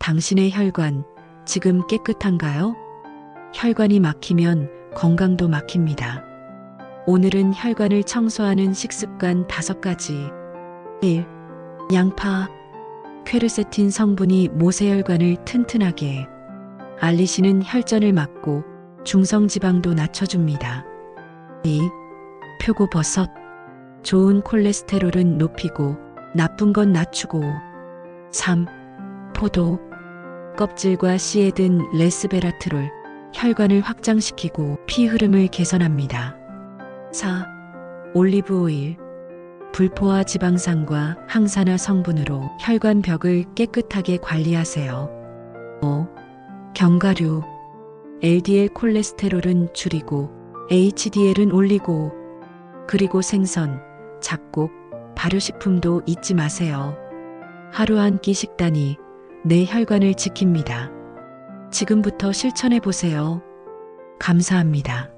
당신의 혈관 지금 깨끗한가요? 혈관이 막히면 건강도 막힙니다. 오늘은 혈관을 청소하는 식습관 5가지. 1. 양파. 퀘르세틴 성분이 모세혈관을 튼튼하게, 알리시는 혈전을 막고 중성지방도 낮춰줍니다. 2. 표고버섯. 좋은 콜레스테롤은 높이고 나쁜 건 낮추고. 3. 포도. 껍질과 씨에 든 레스베라트롤, 혈관을 확장시키고 피 흐름을 개선합니다. 4. 올리브 오일. 불포화 지방산과 항산화 성분으로 혈관 벽을 깨끗하게 관리하세요. 5. 견과류. LDL 콜레스테롤은 줄이고 HDL은 올리고 그리고 생선, 잡곡, 발효식품도 잊지 마세요. 하루 한 끼 식단이 내 혈관을 지킵니다. 지금부터 실천해 보세요. 감사합니다.